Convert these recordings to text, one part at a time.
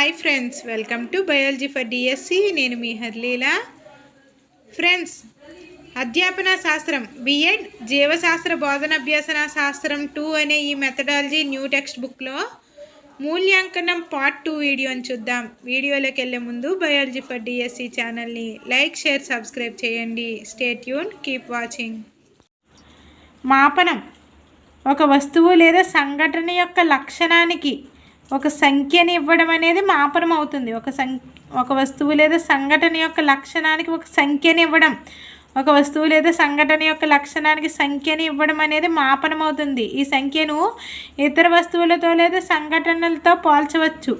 Hi friends welcome to biology for DSC నేను మీ హర్లీల. Friends అధ్యాపన శాస్త్రం బిఎడ్ జీవశాస్త్ర బోధనాభ్యాసన శాస్త్రం టూ అనే ఈ మెథడాలజీ న్యూ టెక్స్ట్ బుక్లో మూల్యాంకనం పార్ట్ టూ వీడియోని చూద్దాం. వీడియోలోకి వెళ్ళే ముందు బయాలజీ ఫర్ డిఎస్సి ఛానల్ని లైక్ షేర్ సబ్స్క్రైబ్ చేయండి. స్టేట్యూన్ కీప్ వాచింగ్ మాపనం ఒక వస్తువు లేదా సంఘటన యొక్క లక్షణానికి ఒక సంఖ్యని ఇవ్వడం అనేది మాపనం అవుతుంది. ఒక సం ఒక వస్తువు లేదా సంఘటన యొక్క లక్షణానికి ఒక సంఖ్యని ఇవ్వడం ఒక వస్తువు లేదా సంఘటన యొక్క లక్షణానికి సంఖ్యని ఇవ్వడం అనేది మాపనం అవుతుంది. ఈ సంఖ్యను ఇతర వస్తువులతో లేదా సంఘటనలతో పోల్చవచ్చు.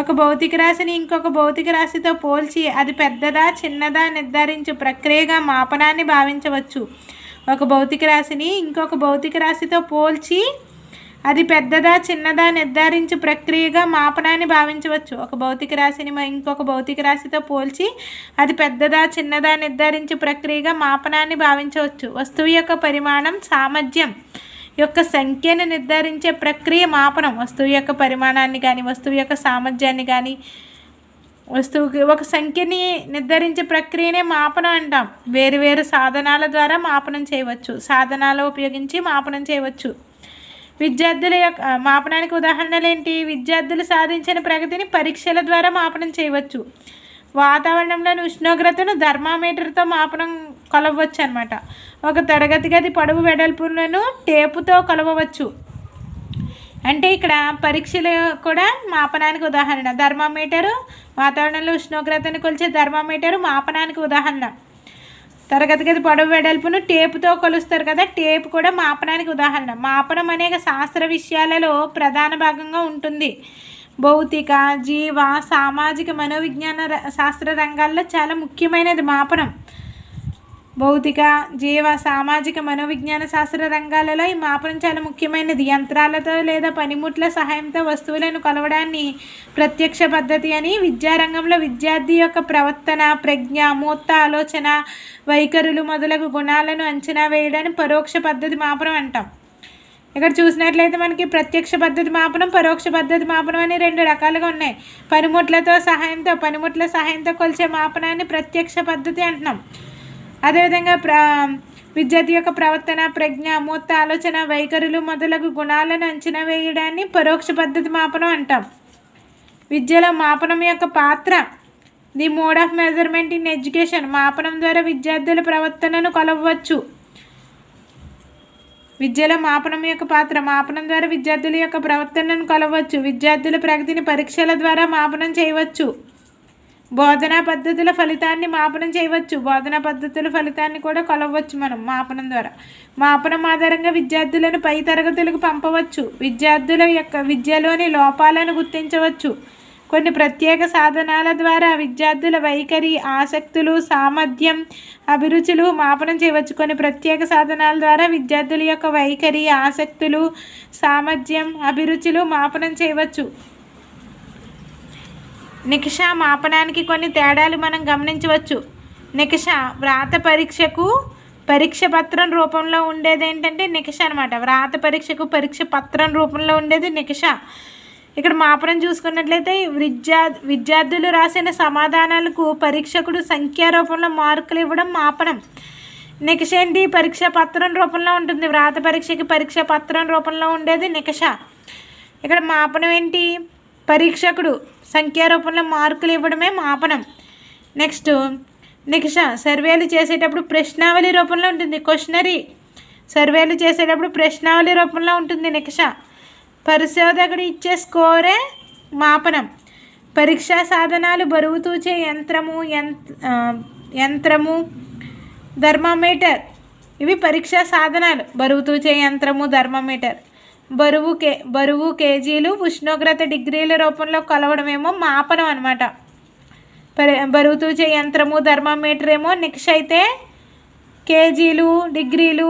ఒక భౌతిక రాశిని ఇంకొక భౌతిక రాశితో పోల్చి అది పెద్దదా చిన్నదా నిర్ధారించు ప్రక్రియగా మాపనాన్ని భావించవచ్చు. ఒక భౌతిక రాశిని ఇంకొక భౌతిక రాశితో పోల్చి అది పెద్దదా చిన్నదా నిర్ధారించు ప్రక్రియగా మాపనాన్ని భావించవచ్చు. ఒక భౌతిక రాశిని ఇంకొక భౌతిక రాశితో పోల్చి అది పెద్దదా చిన్నదా నిర్ధారించు ప్రక్రియగా మాపనాన్ని భావించవచ్చు. వస్తువు యొక్క పరిమాణం సామర్థ్యం యొక్క సంఖ్యను నిర్ధారించే ప్రక్రియ మాపనం. వస్తువు యొక్క పరిమాణాన్ని కానీ వస్తువు యొక్క సామర్థ్యాన్ని కానీ వస్తువుకి ఒక సంఖ్యని నిర్ధారించే ప్రక్రియనే మాపనం అంటాం. వేరు వేరు సాధనాల ద్వారా మాపనం చేయవచ్చు. సాధనాలు ఉపయోగించి మాపనం చేయవచ్చు. విద్యార్థుల యొక్క మాపనానికి ఉదాహరణలు ఏంటి విద్యార్థులు సాధించిన ప్రగతిని పరీక్షల ద్వారా మాపనం చేయవచ్చు. వాతావరణంలోని ఉష్ణోగ్రతను థర్మామీటర్తో మాపనం కొలవచ్చు అనమాట ఒక తరగతి గది పొడవు వెడల్పులను టేపుతో కొలవవచ్చు. అంటే ఇక్కడ పరీక్షలు కూడా మాపనానికి ఉదాహరణ. థర్మామీటరు వాతావరణంలో ఉష్ణోగ్రతను కొలిచే థర్మామీటరు మాపనానికి ఉదాహరణ. తరగతి గది పొడవు వెడల్పును టేపుతో కొలుస్తారు కదా టేప్ కూడా మాపనానికి ఉదాహరణ. మాపనం అనేక శాస్త్ర విషయాలలో ప్రధాన భాగంగా ఉంటుంది. భౌతిక జీవ సామాజిక మనోవిజ్ఞాన ర- శాస్త్ర రంగాల్లో చాలా ముఖ్యమైనది మాపనం భౌతిక జీవ సామాజిక మనోవిజ్ఞాన శాస్త్ర రంగాలలో ఈ మాపనం చాలా ముఖ్యమైనది. యంత్రాలతో లేదా పనిముట్ల సహాయంతో వస్తువులను కొలవడాన్ని ప్రత్యక్ష పద్ధతి అని విద్యారంగంలో విద్యార్థి యొక్క ప్రవర్తన ప్రజ్ఞ మూర్త ఆలోచన వైఖరులు మొదలగు గుణాలను అంచనా వేయడాన్ని పరోక్ష పద్ధతి మాపనం అంటాం. ఇక్కడ చూసినట్లయితే మనకి ప్రత్యక్ష పద్ధతి మాపనం పరోక్ష పద్ధతి మాపనం అని రెండు రకాలుగా ఉన్నాయి. పనిముట్లతో సహాయంతో పనిముట్ల సహాయంతో కొలిచే మాపనాన్ని ప్రత్యక్ష పద్ధతి అంటున్నాం. అదేవిధంగా ప్ర విద్యార్థి యొక్క ప్రవర్తన ప్రజ్ఞ మూర్త ఆలోచన వైఖరులు మొదలగు గుణాలను అంచనా వేయడాన్ని పరోక్ష పద్ధతి మాపనం అంటాం. విద్యలో మాపనం యొక్క పాత్ర the mode of measurement in education మాపనం ద్వారా విద్యార్థుల ప్రవర్తనను కొలవచ్చు విద్యలో మాపనం యొక్క పాత్ర మాపనం ద్వారా విద్యార్థుల యొక్క ప్రవర్తనను కొలవచ్చు విద్యార్థుల ప్రగతిని పరీక్షల ద్వారా మాపనం చేయవచ్చు. బోధనా పద్ధతుల ఫలితాన్ని మాపనం చేయవచ్చు. బోధనా పద్ధతుల ఫలితాన్ని కూడా కొలవచ్చు మనం మాపనం ద్వారా. మాపనం ఆధారంగా విద్యార్థులను పై తరగతులకు పంపవచ్చు. విద్యార్థుల యొక్క విద్యలోని లోపాలను గుర్తించవచ్చు. కొన్ని ప్రత్యేక సాధనాల ద్వారా విద్యార్థుల వైఖరి ఆసక్తులు సామర్థ్యం అభిరుచులు మాపనం చేయవచ్చు. కొన్ని ప్రత్యేక సాధనాల ద్వారా విద్యార్థుల యొక్క వైఖరి ఆసక్తులు సామర్థ్యం అభిరుచులు మాపనం చేయవచ్చు. నిక్ష మాపనానికి కొన్ని తేడాలు మనం గమనించవచ్చు. నిక్ష వ్రాత పరీక్షకు పరీక్ష పత్రం రూపంలో ఉండేది ఏంటంటే నిక్ష అనమాట వ్రాత పరీక్షకు పరీక్ష పత్రం రూపంలో ఉండేది నిక్ష ఇక్కడ మాపనం చూసుకున్నట్లయితే విద్యా విద్యార్థులు రాసిన సమాధానాలకు పరీక్షకుడు సంఖ్యా రూపంలో మార్కులు ఇవ్వడం మాపనం. నికష ఏంటి? పరీక్ష పత్రం రూపంలో ఉంటుంది. వ్రాత పరీక్షకి పరీక్ష పత్రం రూపంలో ఉండేది నికష ఇక్కడ మాపనం ఏంటి? పరీక్షకుడు సంఖ్యా రూపంలో మార్కులు ఇవ్వడమే మాపనం. నెక్స్ట్ నిక్ష సర్వేలు చేసేటప్పుడు ప్రశ్నావళి రూపంలో ఉంటుంది. క్వశ్చనరీ. సర్వేలు చేసేటప్పుడు ప్రశ్నావళి రూపంలో ఉంటుంది నిక్ష. పరిశోధకుడు ఇచ్చే స్కోరే మాపనం. పరీక్షా సాధనాలు బరువు తూచే యంత్రము యంత్రము ధర్మామీటర్. ఇవి పరీక్షా సాధనాలు. బరువు తూచే యంత్రము ధర్మామీటర్. బరువు కే బరువు కేజీలు ఉష్ణోగ్రత డిగ్రీల రూపంలో కొలవడమేమో మాపనం అనమాట బరువు తూచే యంత్రము థర్మామీటర్ ఏమో నిక్ష అయితే కేజీలు డిగ్రీలు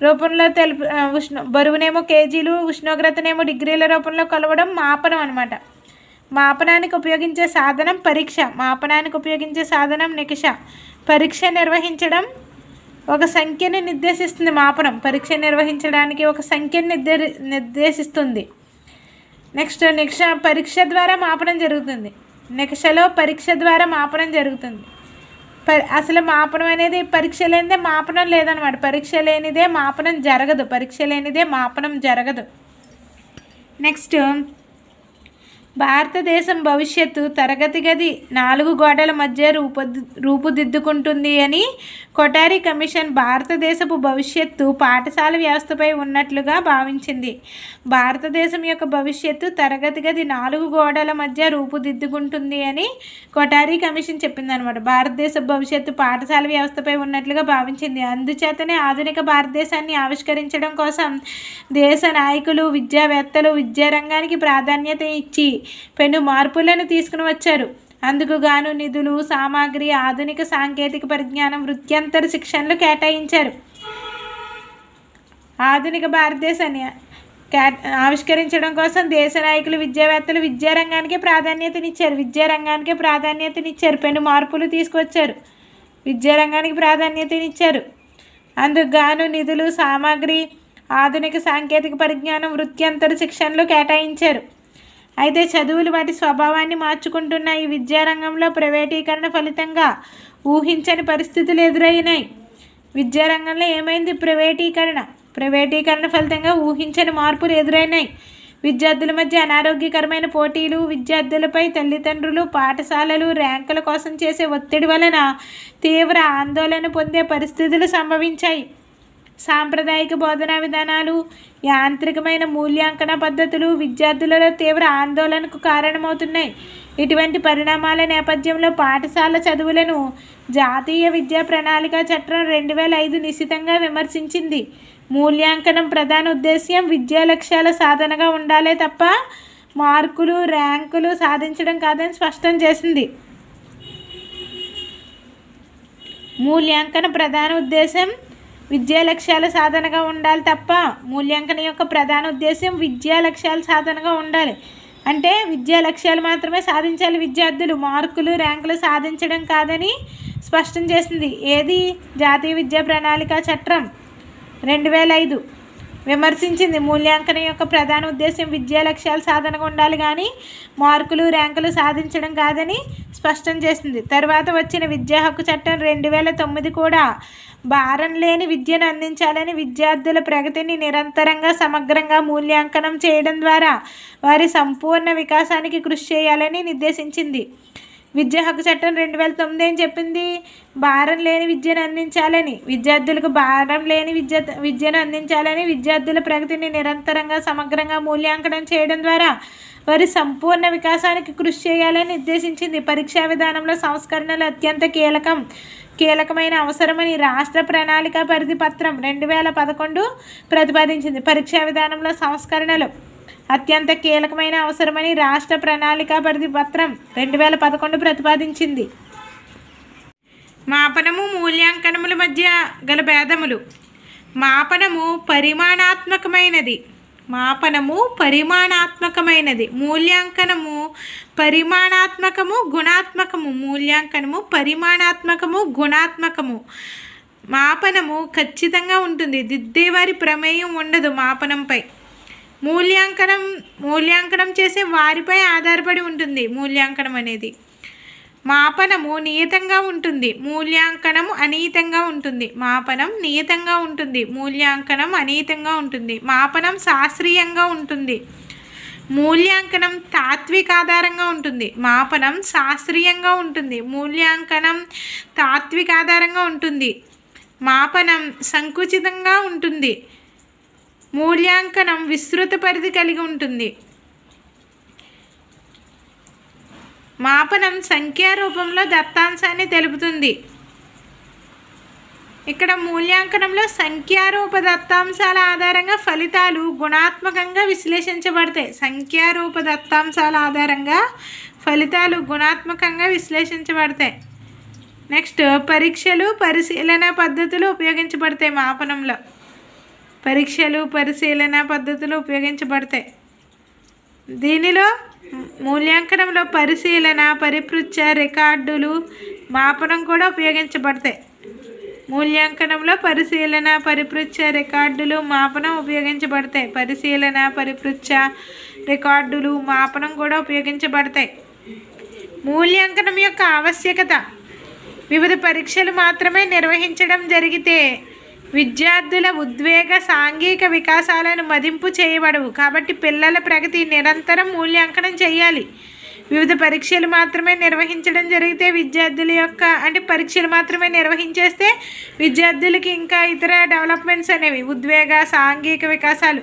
రూపంలో తెలుపు ఉష్ణ బరువునేమో కేజీలు ఉష్ణోగ్రతనేమో డిగ్రీల రూపంలో కొలవడం మాపనం అనమాట మాపనానికి ఉపయోగించే సాధనం పరీక్ష మాపనానికి ఉపయోగించే సాధనం నిక్ష. పరీక్ష నిర్వహించడం ఒక సంఖ్యని నిర్దేశిస్తుంది మాపనం. పరీక్ష నిర్వహించడానికి ఒక సంఖ్యను నిర్దే నిర్దేశిస్తుంది. నెక్స్ట్ నిక్ష పరీక్ష ద్వారా మాపనం జరుగుతుంది. నిక్షలో పరీక్ష ద్వారా మాపనం జరుగుతుంది. ప- అసలు మాపనం అనేది పరీక్ష లేనిదే మాపనం లేదనమాట పరీక్ష లేనిదే మాపనం జరగదు. పరీక్ష లేనిదే మాపనం జరగదు. నెక్స్ట్ భారతదేశం భవిష్యత్తు తరగతి గది నాలుగు గోడల మధ్య రూపు రూపుదిద్దుకుంటుంది అని కొటారి కమిషన్ భారతదేశపు భవిష్యత్తు పాఠశాల వ్యవస్థపై ఉన్నట్లుగా భావించింది. భారతదేశం యొక్క భవిష్యత్తు తరగతి గది నాలుగు గోడల మధ్య రూపుదిద్దుకుంటుంది అని కొటారి కమిషన్ చెప్పిందనమాట భారతదేశ భవిష్యత్తు పాఠశాల వ్యవస్థపై ఉన్నట్లుగా భావించింది. అందుచేతనే ఆధునిక భారతదేశాన్ని ఆవిష్కరించడం కోసం దేశ నాయకులు విద్యావేత్తలు విద్యారంగానికి ప్రాధాన్యత ఇచ్చి పెను మార్పులను తీసుకుని వచ్చారు. అందుకు గాను నిధులు సామాగ్రి ఆధునిక సాంకేతిక పరిజ్ఞానం వృత్యంతర శిక్షణలు కేటాయించారు. ఆధునిక భారతదేశాన్ని ఆవిష్కరించడం కోసం దేశ నాయకులు విద్యావేత్తలు విద్యారంగానికి ప్రాధాన్యతనిచ్చారు. విద్యారంగానికి ప్రాధాన్యతనిచ్చారు. పెను మార్పులు తీసుకొచ్చారు. విద్యారంగానికి ప్రాధాన్యతనిచ్చారు. అందుకు గాను నిధులు సామాగ్రి ఆధునిక సాంకేతిక పరిజ్ఞానం వృత్యంతర శిక్షణలు కేటాయించారు. అయితే చదువులు వాటి స్వభావాన్ని మార్చుకుంటున్న ఈ విద్యారంగంలో ప్రైవేటీకరణ ఫలితంగా ఊహించని పరిస్థితులు ఎదురైనాయి. విద్యారంగంలో ఏమైంది? ప్రైవేటీకరణ. ప్రైవేటీకరణ ఫలితంగా ఊహించని మార్పులు ఎదురైనాయి. విద్యార్థుల మధ్య అనారోగ్యకరమైన పోటీలు విద్యార్థులపై తల్లిదండ్రులు పాఠశాలలు ర్యాంకుల కోసం చేసే ఒత్తిడి వలన తీవ్ర ఆందోళన పొందే పరిస్థితులు సంభవించాయి. సాంప్రదాయిక బోధనా విధానాలు యాంత్రికమైన మూల్యాంకన పద్ధతులు విద్యార్థులలో తీవ్ర ఆందోళనకు కారణమవుతున్నాయి. ఇటువంటి పరిణామాల నేపథ్యంలో పాఠశాల చదువులను జాతీయ విద్యా ప్రణాళిక చట్టం రెండు వేల ఐదు నిశితంగా విమర్శించింది. మూల్యాంకనం ప్రధాన ఉద్దేశ్యం విద్యా లక్ష్యాల సాధనగా ఉండాలే తప్ప మార్కులు ర్యాంకులు సాధించడం కాదని స్పష్టం చేసింది. మూల్యాంకన ప్రధాన ఉద్దేశం విద్యా లక్ష్యాల సాధనగా ఉండాలి తప్ప మూల్యాంకనం యొక్క ప్రధాన ఉద్దేశం విద్యా లక్ష్యాల సాధనగా ఉండాలి. అంటే విద్యా లక్ష్యాలు మాత్రమే సాధించాలి విద్యార్థులు. మార్కులు ర్యాంకులు సాధించడం కాదని స్పష్టం చేసింది. ఏది? జాతీయ విద్యా ప్రణాళిక చట్టం. రెండు వేల ఐదు విమర్శించింది. మూల్యాంకనం యొక్క ప్రధాన ఉద్దేశం విద్యా లక్ష్యాలు సాధనగా ఉండాలి కానీ మార్కులు ర్యాంకులు సాధించడం కాదని స్పష్టం చేసింది. తర్వాత వచ్చిన విద్యా హక్కు చట్టం రెండు వేల తొమ్మిది కూడా భారం లేని విద్యను అందించాలని విద్యార్థుల ప్రగతిని నిరంతరంగా సమగ్రంగా మూల్యాంకనం చేయడం ద్వారా వారి సంపూర్ణ వికాసానికి కృషి చేయాలని నిర్దేశించింది. విద్యా హక్కు చట్టం రెండు వేల తొమ్మిది ఏం చెప్పింది? భారం లేని విద్యను అందించాలని. విద్యార్థులకు భారం లేని విద్య విద్యను అందించాలని విద్యార్థుల ప్రగతిని నిరంతరంగా సమగ్రంగా మూల్యాంకనం చేయడం ద్వారా వారి సంపూర్ణ వికాసానికి కృషి చేయాలని నిర్దేశించింది. పరీక్షా విధానంలో సంస్కరణలు అత్యంత కీలకం కీలకమైన అవసరమని రాష్ట్ర ప్రణాళిక పరిధి పత్రం రెండు వేల పదకొండు ప్రతిపాదించింది. పరీక్షా విధానంలో సంస్కరణలు అత్యంత కీలకమైన అవసరమని రాష్ట్ర ప్రణాళిక పరిధి పత్రం రెండు వేల పదకొండు ప్రతిపాదించింది. మాపనము మూల్యాంకనముల మధ్య గల భేదములు. మాపనము పరిమాణాత్మకమైనది. మాపనము పరిమాణాత్మకమైనది. మూల్యాంకనము పరిమాణాత్మకము గుణాత్మకము. మూల్యాంకనము పరిమాణాత్మకము గుణాత్మకము. మాపనము ఖచ్చితంగా ఉంటుంది. దిద్దేవారి ప్రమేయం ఉండదు మాపనంపై. మూల్యాంకనం మూల్యాంకనం చేసే వారిపై ఆధారపడి ఉంటుంది మూల్యాంకనం అనేది. మాపనము నియతంగా ఉంటుంది మూల్యాంకనం అనీతంగా ఉంటుంది. మాపనం నియతంగా ఉంటుంది మూల్యాంకనం అనీతంగా ఉంటుంది. మాపనం శాస్త్రీయంగా ఉంటుంది మూల్యాంకనం తాత్విక ఆధారంగా ఉంటుంది. మాపనం శాస్త్రీయంగా ఉంటుంది మూల్యాంకనం తాత్విక ఆధారంగా ఉంటుంది. మాపనం సంకుచితంగా ఉంటుంది మూల్యాంకనం విస్తృత పరిధి కలిగి ఉంటుంది. మాపనం సంఖ్యా రూపంలో దత్తాంశాన్ని తెలుపుతుంది. ఇక్కడ మూల్యాంకనంలో సంఖ్యారూప దత్తాంశాల ఆధారంగా ఫలితాలు గుణాత్మకంగా విశ్లేషించబడతాయి. సంఖ్యారూప దత్తాంశాల ఆధారంగా ఫలితాలు గుణాత్మకంగా విశ్లేషించబడతాయి. నెక్స్ట్ పరీక్షలు పరిశీలన పద్ధతులు ఉపయోగించబడతాయి మాపనంలో. పరీక్షలు పరిశీలన పద్ధతులు ఉపయోగించబడతాయి. దీనిలో మూల్యాంకనంలో పరిశీలన పరిపృచ్ఛ రికార్డులు మాపనం కూడా ఉపయోగించబడతాయి. మూల్యాంకనంలో పరిశీలన పరిపృచ్ఛ రికార్డులు మాపనం ఉపయోగించబడతాయి. పరిశీలన పరిపృచ్ఛ రికార్డులు మాపనం కూడా ఉపయోగించబడతాయి. మూల్యాంకనం యొక్క ఆవశ్యకత. వివిధ పరీక్షలు మాత్రమే నిర్వహించడం జరిగితే విద్యార్థుల ఉద్వేగ సాంఘిక వికాసాలను మదింపు చేయబడవు. కాబట్టి పిల్లల ప్రగతి నిరంతరం మూల్యాంకనం చేయాలి. వివిధ పరీక్షలు మాత్రమే నిర్వహించడం జరిగితే విద్యార్థుల యొక్క అంటే పరీక్షలు మాత్రమే నిర్వహించేస్తే విద్యార్థులకి ఇంకా ఇతర డెవలప్మెంట్స్ అనేవి ఉద్వేగ సాంఘిక వికాసాలు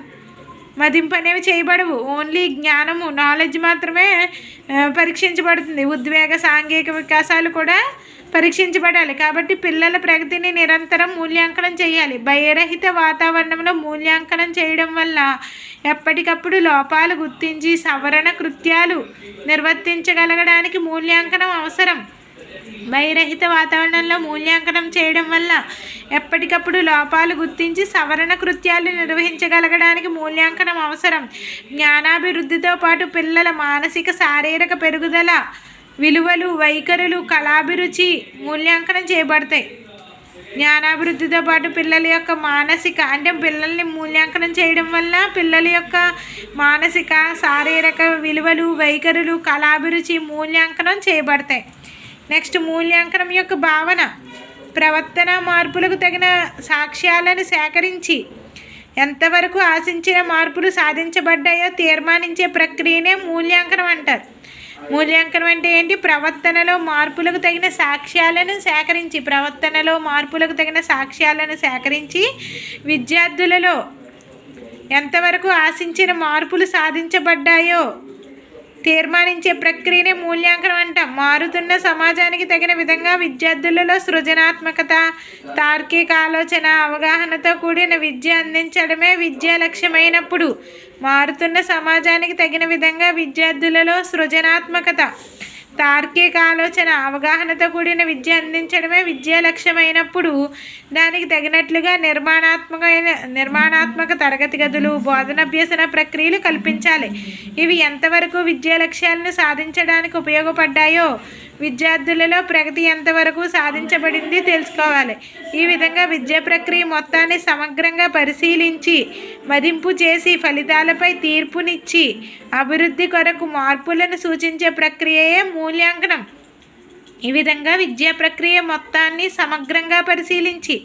మదింపు అనేవి చేయబడవు. ఓన్లీ జ్ఞానము నాలెడ్జ్ మాత్రమే పరీక్షించబడుతుంది. ఉద్వేగ సాంఘిక వికాసాలు కూడా పరీక్షించబడాలి. కాబట్టి పిల్లల ప్రగతిని నిరంతరం మూల్యాంకనం చేయాలి. భయరహిత వాతావరణంలో మూల్యాంకనం చేయడం వల్ల ఎప్పటికప్పుడు లోపాలు గుర్తించి సవరణ కృత్యాలు నిర్వర్తించగలగడానికి మూల్యాంకనం అవసరం. భయరహిత వాతావరణంలో మూల్యాంకనం చేయడం వల్ల ఎప్పటికప్పుడు లోపాలు గుర్తించి సవరణ కృత్యాలు నిర్వహించగలగడానికి మూల్యాంకనం అవసరం. జ్ఞానాభివృద్ధితో పాటు పిల్లల మానసిక శారీరక పెరుగుదల విలువలు వైఖరులు కళాభిరుచి మూల్యాంకనం చేయబడతాయి. జ్ఞానాభివృద్ధితో పాటు పిల్లల యొక్క మానసిక అంటే పిల్లల్ని మూల్యాంకనం చేయడం వల్ల పిల్లల యొక్క మానసిక శారీరక విలువలు వైఖరులు కళాభిరుచి మూల్యాంకనం చేయబడతాయి. నెక్స్ట్ మూల్యాంకనం యొక్క భావన. ప్రవర్తన మార్పులకు తగిన సాక్ష్యాలను సేకరించి ఎంతవరకు ఆశించిన మార్పులు సాధించబడ్డాయో తీర్మానించే ప్రక్రియనే మూల్యాంకనం అంటారు. మూల్యాంకనం అంటే ఏంటి? ప్రవర్తనలో మార్పులకు తగిన సాక్ష్యాలను సేకరించి ప్రవర్తనలో మార్పులకు తగిన సాక్ష్యాలను సేకరించి విద్యార్థులలో ఎంతవరకు ఆశించిన మార్పులు సాధించబడ్డాయో తీర్మానించే ప్రక్రియనే మూల్యాంకనం అంటాం. మారుతున్న సమాజానికి తగిన విధంగా విద్యార్థులలో సృజనాత్మకత తార్కిక ఆలోచన అవగాహనతో కూడిన విద్య అందించడమే విద్యా లక్ష్యమైనప్పుడు మారుతున్న సమాజానికి తగిన విధంగా విద్యార్థులలో సృజనాత్మకత తార్కిక ఆలోచన అవగాహనతో కూడిన విద్య అందించడమే విద్యా లక్ష్యమైనప్పుడు దానికి తగినట్లుగా నిర్మాణాత్మకమైన నిర్మాణాత్మక తరగతి గదులు బోధనాభ్యసన ప్రక్రియలు కల్పించాలి. ఇవి ఎంతవరకు విద్యా లక్ష్యాలను సాధించడానికి ఉపయోగపడ్డాయో విద్యార్థులలో ప్రగతి ఎంతవరకు సాధించబడింది తెలుసుకోవాలి. ఈ విధంగా విద్యా ప్రక్రియ మొత్తాన్ని సమగ్రంగా పరిశీలించి మదింపు చేసి ఫలితాలపై తీర్పునిచ్చి అభివృద్ధి కొరకు మార్పులను సూచించే ప్రక్రియయే మూల్యాంకనం. ఈ విధంగా విద్యా ప్రక్రియ మొత్తాన్ని సమగ్రంగా పరిశీలించి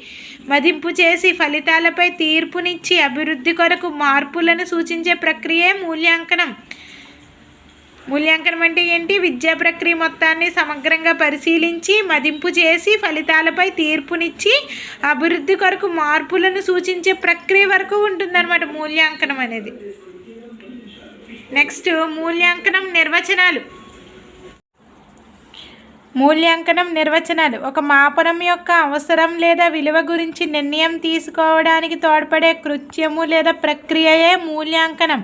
మదింపు చేసి ఫలితాలపై తీర్పునిచ్చి అభివృద్ధి కొరకు మార్పులను సూచించే ప్రక్రియే మూల్యాంకనం. మూల్యాంకనం అంటే ఏంటి? విద్యా ప్రక్రియ మొత్తాన్ని సమగ్రంగా పరిశీలించి మదింపు చేసి ఫలితాలపై తీర్పునిచ్చి అభివృద్ధి కొరకు మార్పులను సూచించే ప్రక్రియ వరకు ఉంటుందన్నమాట మూల్యాంకనం అనేది. నెక్స్ట్ మూల్యాంకనం నిర్వచనాలు. మూల్యాంకనం నిర్వచనాలు. ఒక మాపనం యొక్క అవసరం లేదా విలువ గురించి నిర్ణయం తీసుకోవడానికి తోడ్పడే కృత్యము లేదా ప్రక్రియయే మూల్యాంకనం.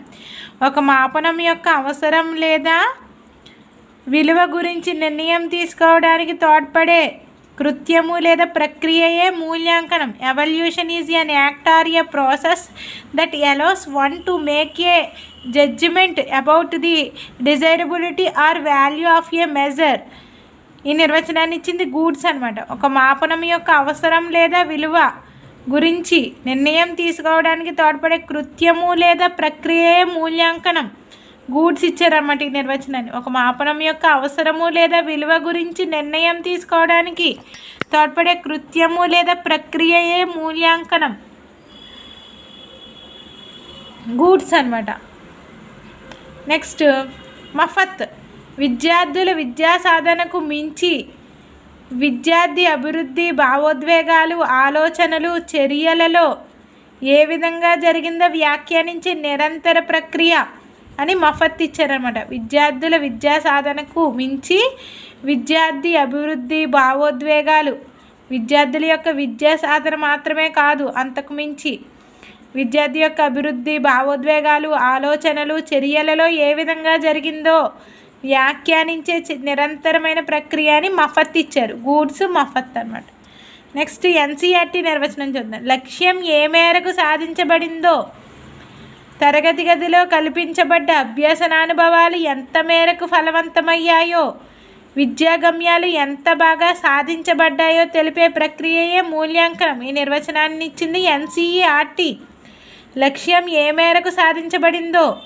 ఒక మాపనం యొక్క అవసరం లేదా? విలువ గురించి నిర్ణయం తీసుకోవడానికి తోడ్పడే కృత్యము లేదా ప్రక్రియయే మూల్యాంకనం. Evaluation is an act or a process that allows one to make a judgement about the desirability or value of a measure ఈ నిర్వచనాన్ని ఇచ్చింది గూడ్స్ అనమాట ఒక మాపనం యొక్క అవసరం లేదా విలువ గురించి నిర్ణయం తీసుకోవడానికి తోడ్పడే కృత్యము లేదా ప్రక్రియే మూల్యాంకనం. గూడ్స్ ఇచ్చారన్నమాట ఈ నిర్వచనాన్ని. ఒక మాపనం యొక్క అవసరము లేదా విలువ గురించి నిర్ణయం తీసుకోవడానికి తోడ్పడే కృత్యము లేదా ప్రక్రియయే మూల్యాంకనం. గూడ్స్ అన్నమాట. నెక్స్ట్ మఫత్. విద్యార్థుల విద్యా సాధనకు మించి విద్యార్థి అభివృద్ధి భావోద్వేగాలు ఆలోచనలు చర్యలలో ఏ విధంగా జరిగిందో వ్యాఖ్యానించే నిరంతర ప్రక్రియ అని మఫత్ ఇచ్చారనమాట విద్యార్థుల విద్యా సాధనకు మించి విద్యార్థి అభివృద్ధి భావోద్వేగాలు విద్యార్థుల యొక్క విద్యా సాధన మాత్రమే కాదు అంతకు మించి విద్యార్థి యొక్క అభివృద్ధి భావోద్వేగాలు ఆలోచనలు చర్యలలో ఏ విధంగా జరిగిందో వ్యాఖ్యానించే చి- నిరంతరమైన ప్రక్రియ అని మఫత్ ఇచ్చారు. గూడ్స్ మఫత్ అన్నమాట. నెక్స్ట్ ఎన్సీఆర్టీ నిర్వచనం చూద్దాం. లక్ష్యం ఏ మేరకు సాధించబడిందో తరగతి గదిలో కల్పించబడ్డ అభ్యసనానుభవాలు ఎంత మేరకు ఫలవంతమయ్యాయో విద్యా గమ్యాలు ఎంత బాగా సాధించబడ్డాయో తెలిపే ప్రక్రియయే మూల్యాంకనం. ఈ నిర్వచనాన్ని ఇచ్చింది ఎన్సీఈఆర్టీ లక్ష్యం ఏ మేరకు సాధించబడిందో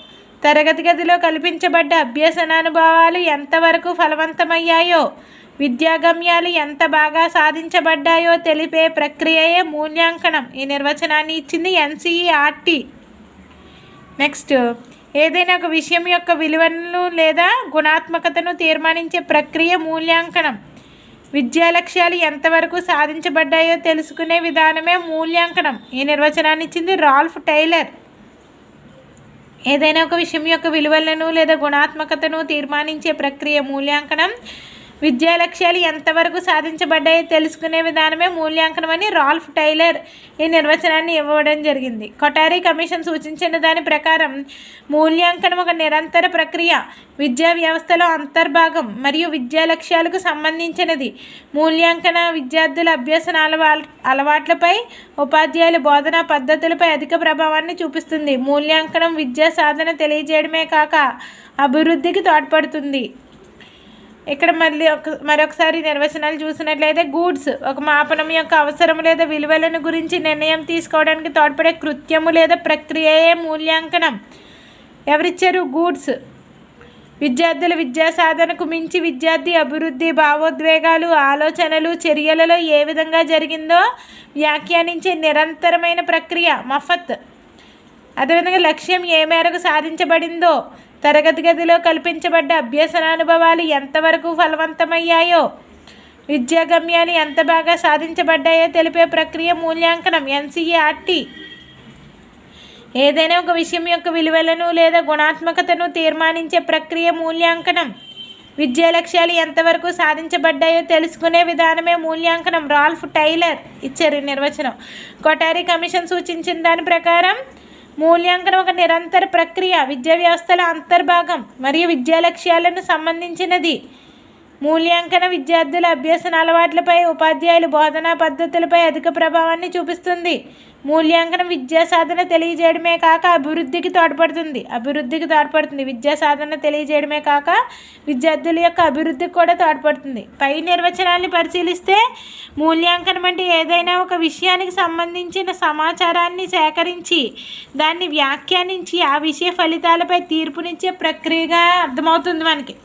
తరగతి గదిలో కల్పించబడ్డ అభ్యసనానుభవాలు ఎంతవరకు ఫలవంతమయ్యాయో విద్యాగమ్యాలు ఎంత బాగా సాధించబడ్డాయో తెలిపే ప్రక్రియయే మూల్యాంకనం. ఈ నిర్వచనాన్ని ఇచ్చింది ఎన్సీఈఆర్టీ నెక్స్ట్ ఏదైనా ఒక విషయం యొక్క విలువలను లేదా గుణాత్మకతను తీర్మానించే ప్రక్రియ మూల్యాంకనం. విద్యా లక్ష్యాలు ఎంతవరకు సాధించబడ్డాయో తెలుసుకునే విధానమే మూల్యాంకనం. ఈ నిర్వచనాన్ని ఇచ్చింది రాల్ఫ్ టైలర్. ఏదైనా ఒక విషయం యొక్క విలువలను లేదా గుణాత్మకతను తీర్మానించే ప్రక్రియ మూల్యాంకనం విద్యా లక్ష్యాలు ఎంతవరకు సాధించబడ్డాయో తెలుసుకునే విధానమే మూల్యాంకనం అని రాల్ఫ్ టైలర్ ఈ నిర్వచనాన్ని ఇవ్వడం జరిగింది. కొటారీ కమిషన్ సూచించిన దాని ప్రకారం మూల్యాంకనం ఒక నిరంతర ప్రక్రియ. విద్యా వ్యవస్థలో అంతర్భాగం మరియు విద్యా లక్ష్యాలకు సంబంధించినది. మూల్యాంకన విద్యార్థుల అభ్యసన అలవా అలవాట్లపై ఉపాధ్యాయుల బోధనా పద్ధతులపై అధిక ప్రభావాన్ని చూపిస్తుంది. మూల్యాంకనం విద్యా సాధన తెలియజేయడమే కాక అభివృద్ధికి తోడ్పడుతుంది. ఇక్కడ మళ్ళీ ఒక మరొకసారి నిర్వచనాలు చూసినట్లయితే గూడ్స్ ఒక మాపనం యొక్క అవసరం లేదా విలువలను గురించి నిర్ణయం తీసుకోవడానికి తోడ్పడే కృత్యము లేదా ప్రక్రియయే మూల్యాంకనం. ఎవరిచ్చారు గూడ్స్? విద్యార్థుల విద్యా సాధనకు మించి విద్యార్థి అభివృద్ధి భావోద్వేగాలు ఆలోచనలు చర్యలలో ఏ విధంగా జరిగిందో వ్యాఖ్యానించే నిరంతరమైన ప్రక్రియ మఫత్. అదేవిధంగా లక్ష్యం ఏ మేరకు సాధించబడిందో తరగతి గదిలో కల్పించబడ్డ అభ్యసన అనుభవాలు ఎంతవరకు ఫలవంతమయ్యాయో విద్యా గమ్యాలు ఎంత బాగా సాధించబడ్డాయో తెలిపే ప్రక్రియ మూల్యాంకనం ఎన్సీఆర్టీ ఏదైనా ఒక విషయం యొక్క విలువలను లేదా గుణాత్మకతను తీర్మానించే ప్రక్రియ మూల్యాంకనం. విద్యా లక్ష్యాలు ఎంతవరకు సాధించబడ్డాయో తెలుసుకునే విధానమే మూల్యాంకనం. రాల్ఫ్ టైలర్ ఇచ్చారు నిర్వచనం. కొటారి కమిషన్ సూచించిన దాని ప్రకారం మూల్యాంకనం ఒక నిరంతర ప్రక్రియ. విద్యా వ్యవస్థల అంతర్భాగం మరియు విద్యా లక్ష్యాలను సంబంధించినది. మూల్యాంకన విద్యార్థుల అభ్యసన అలవాట్లపై ఉపాధ్యాయులు బోధనా పద్ధతులపై అధిక ప్రభావాన్ని చూపిస్తుంది. మూల్యాంకనం విద్యా సాధన తెలియజేయడమే కాక అభివృద్ధికి తోడ్పడుతుంది. అభివృద్ధికి తోడ్పడుతుంది. విద్యా సాధన తెలియజేయడమే కాక విద్యార్థుల యొక్క అభివృద్ధికి కూడా తోడ్పడుతుంది. పై నిర్వచనాన్ని పరిశీలిస్తే మూల్యాంకనం అంటే ఏదైనా ఒక విషయానికి సంబంధించిన సమాచారాన్ని సేకరించి దాన్ని వ్యాఖ్యానించి ఆ విషయ ఫలితాలపై తీర్పునిచ్చే ప్రక్రియగా అర్థమవుతుంది మనకి.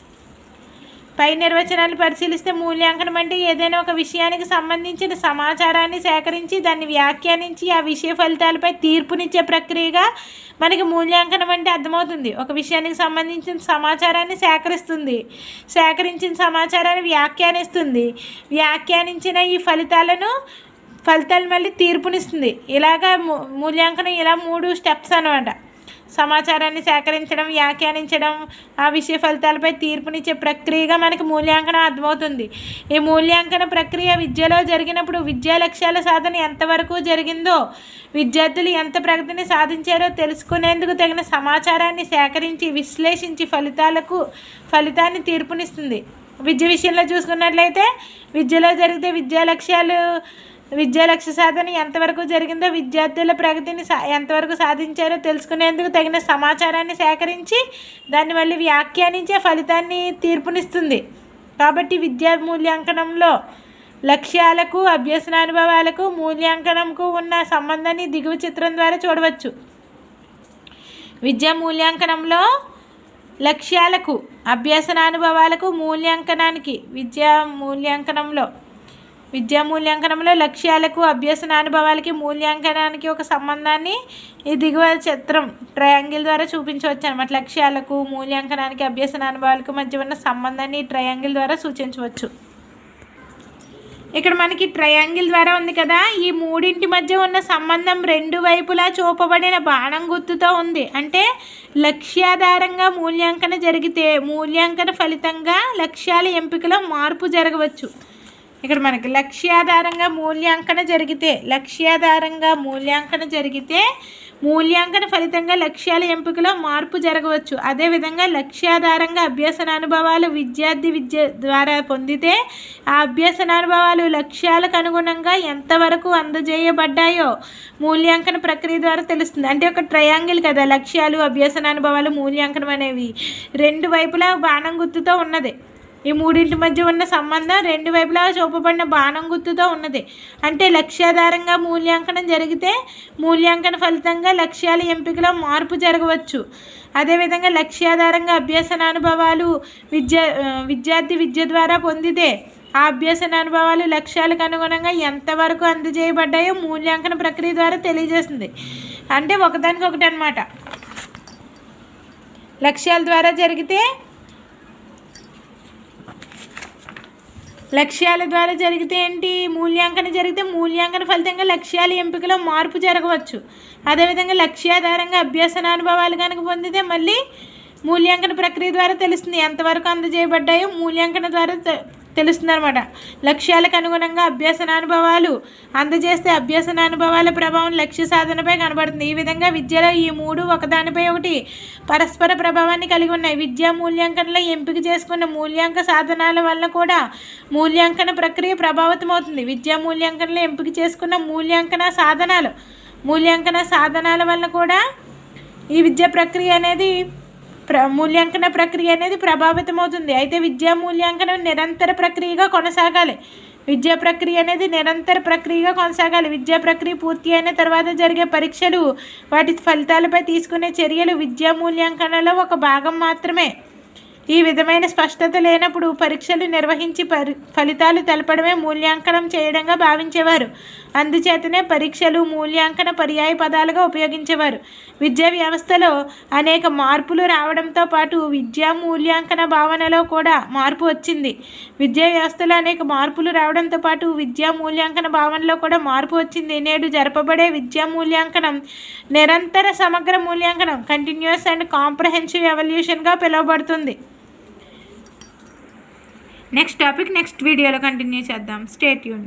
పై నిర్వచనాలు పరిశీలిస్తే మూల్యాంకనం అంటే ఏదైనా ఒక విషయానికి సంబంధించిన సమాచారాన్ని సేకరించి దాన్ని వ్యాఖ్యానించి ఆ విషయ ఫలితాలపై తీర్పునిచ్చే ప్రక్రియగా మనకి మూల్యాంకనం అంటే అర్థమవుతుంది. ఒక విషయానికి సంబంధించిన సమాచారాన్ని సేకరిస్తుంది. సేకరించిన సమాచారాన్ని వ్యాఖ్యానిస్తుంది. వ్యాఖ్యానించిన ఈ ఫలితాలను ఫలితాలు మళ్ళీ తీర్పునిస్తుంది. ఇలాగా మూ- మూల్యాంకనం ఇలా మూడు స్టెప్స్ అనమాట సమాచారాన్ని సేకరించడం వ్యాఖ్యానించడం ఆ విషయ ఫలితాలపై తీర్పునిచ్చే ప్రక్రియగా మనకి మూల్యాంకనం అర్థమవుతుంది. ఈ మూల్యాంకన ప్రక్రియ విద్యలో జరిగినప్పుడు విద్యా లక్ష్యాల సాధన ఎంతవరకు జరిగిందో విద్యార్థులు ఎంత ప్రగతిని సాధించారో తెలుసుకునేందుకు తగిన సమాచారాన్ని సేకరించి విశ్లేషించి ఫలితాలకు ఫలితాన్ని తీర్పునిస్తుంది. విద్య విషయంలో చూసుకున్నట్లయితే విద్యలో జరిగితే విద్యా లక్ష్యాలు విద్యా లక్ష్య సాధన ఎంతవరకు జరిగిందో విద్యార్థుల ప్రగతిని సా ఎంతవరకు సాధించారో తెలుసుకునేందుకు తగిన సమాచారాన్ని సేకరించి దాన్ని మళ్ళీ వ్యాఖ్యానించే ఫలితాన్ని తీర్పునిస్తుంది. కాబట్టి విద్యా మూల్యాంకనంలో లక్ష్యాలకు అభ్యసనానుభవాలకు మూల్యాంకనంకు ఉన్న సంబంధాన్ని దిగువ చిత్రం ద్వారా చూడవచ్చు. విద్యా మూల్యాంకనంలో లక్ష్యాలకు అభ్యసనానుభవాలకు మూల్యాంకనానికి విద్యా మూల్యాంకనంలో విద్యా మూల్యాంకనంలో లక్ష్యాలకు అభ్యసనానుభవాలకి మూల్యాంకనానికి ఒక సంబంధాన్ని ఈ దిగువ చిత్రం ట్రయాంగిల్ ద్వారా చూపించవచ్చు అనమాట లక్ష్యాలకు మూల్యాంకనానికి అభ్యసనానుభవాలకు మధ్య ఉన్న సంబంధాన్ని ట్రయాంగిల్ ద్వారా సూచించవచ్చు. ఇక్కడ మనకి ట్రయాంగిల్ ద్వారా ఉంది కదా. ఈ మూడింటి మధ్య ఉన్న సంబంధం రెండు వైపులా చూపబడిన బాణం గుర్తుతో ఉంది. అంటే లక్ష్యాధారంగా మూల్యాంకన జరిగితే మూల్యాంకన ఫలితంగా లక్ష్యాల ఎంపికలో మార్పు జరగవచ్చు. ఇక్కడ మనకి లక్ష్యాధారంగా మూల్యాంకన జరిగితే లక్ష్యాధారంగా మూల్యాంకన జరిగితే మూల్యాంకన ఫలితంగా లక్ష్యాల ఎంపికలో మార్పు జరగవచ్చు. అదేవిధంగా లక్ష్యాధారంగా అభ్యసనానుభవాలు విద్యార్థి విద్య ద్వారా పొందితే ఆ అభ్యసనానుభవాలు లక్ష్యాలకు అనుగుణంగా ఎంతవరకు అందజేయబడ్డాయో మూల్యాంకన ప్రక్రియ ద్వారా తెలుస్తుంది. అంటే ఒక ట్రయాంగిల్ కదా లక్ష్యాలు అభ్యసనానుభవాలు మూల్యాంకనం అనేవి రెండు వైపులా బాణం గుర్తుతో ఉన్నది. ఈ మూడింటి మధ్య ఉన్న సంబంధం రెండు వైపులా చూపబడిన బాణం గుర్తుతో ఉన్నది. అంటే లక్ష్యాధారంగా మూల్యాంకనం జరిగితే మూల్యాంకన ఫలితంగా లక్ష్యాల ఎంపికలో మార్పు జరగవచ్చు. అదేవిధంగా లక్ష్యాధారంగా అభ్యసన అనుభవాలు విద్య విద్యార్థి విద్య ద్వారా పొందితే ఆ అభ్యసన అనుభవాలు లక్ష్యాలకు అనుగుణంగా ఎంతవరకు అందజేయబడ్డాయో మూల్యాంకన ప్రక్రియ ద్వారా తెలియజేస్తుంది. అంటే ఒకదానికొకటి అనమాట లక్ష్యాల ద్వారా జరిగితే లక్ష్యాల ద్వారా జరిగితే ఏంటి? మూల్యాంకన జరిగితే మూల్యాంకన ఫలితంగా లక్ష్యాల ఎంపికలో మార్పు జరగవచ్చు. అదేవిధంగా లక్ష్యాధారంగా అభ్యాసనానుభవాలు కనుక పొందితే మళ్ళీ మూల్యాంకన ప్రక్రియ ద్వారా తెలుస్తుంది. ఎంతవరకు అందజేయబడ్డాయో మూల్యాంకన ద్వారా తెలుస్తుందనమాట లక్ష్యాలకు అనుగుణంగా అభ్యసన అనుభవాలు అందజేస్తే అభ్యసన అనుభవాల ప్రభావం లక్ష్య సాధనపై కనబడుతుంది. ఈ విధంగా విద్యలో ఈ మూడు ఒకదానిపై ఒకటి పరస్పర ప్రభావాన్ని కలిగి ఉన్నాయి. విద్యా మూల్యాంకనంలో ఎంపిక చేసుకున్న మూల్యాంక సాధనాల వల్ల కూడా మూల్యాంకన ప్రక్రియ ప్రభావితం అవుతుంది విద్యా మూల్యాంకనంలో ఎంపిక చేసుకున్న మూల్యాంకన సాధనాలు మూల్యాంకన సాధనాల వల్ల కూడా ఈ విద్యా ప్రక్రియ అనేది ప్ర మూల్యాంకన ప్రక్రియ అనేది ప్రభావితమవుతుంది. అయితే విద్యా మూల్యాంకనం నిరంతర ప్రక్రియగా కొనసాగాలి. విద్యా ప్రక్రియ అనేది నిరంతర ప్రక్రియగా కొనసాగాలి. విద్యా ప్రక్రియ పూర్తి అయిన తర్వాత జరిగే పరీక్షలు వాటి ఫలితాలపై తీసుకునే చర్యలు విద్యా మూల్యాంకనంలో ఒక భాగం మాత్రమే. ఈ విధమైన స్పష్టత లేనప్పుడు పరీక్షలు నిర్వహించి పరి ఫలితాలు తెలపడమే మూల్యాంకనం చేయడంగా భావించేవారు. అందుచేతనే పరీక్షలు మూల్యాంకన పర్యాయ పదాలుగా ఉపయోగించేవారు. విద్యా వ్యవస్థలో అనేక మార్పులు రావడంతో పాటు విద్యా మూల్యాంకన భావనలో కూడా మార్పు వచ్చింది. విద్యా వ్యవస్థలో అనేక మార్పులు రావడంతో పాటు విద్యా మూల్యాంకన భావనలో కూడా మార్పు వచ్చింది. నేడు జరపబడే విద్యా మూల్యాంకనం నిరంతర సమగ్ర మూల్యాంకనం కంటిన్యూస్ అండ్ కాంప్రహెన్సివ్ ఎవల్యూషన్గా పిలువబడుతుంది. నెక్స్ట్ టాపిక్ నెక్స్ట్ వీడియోలో కంటిన్యూ చేద్దాం. స్టేట్ యూన్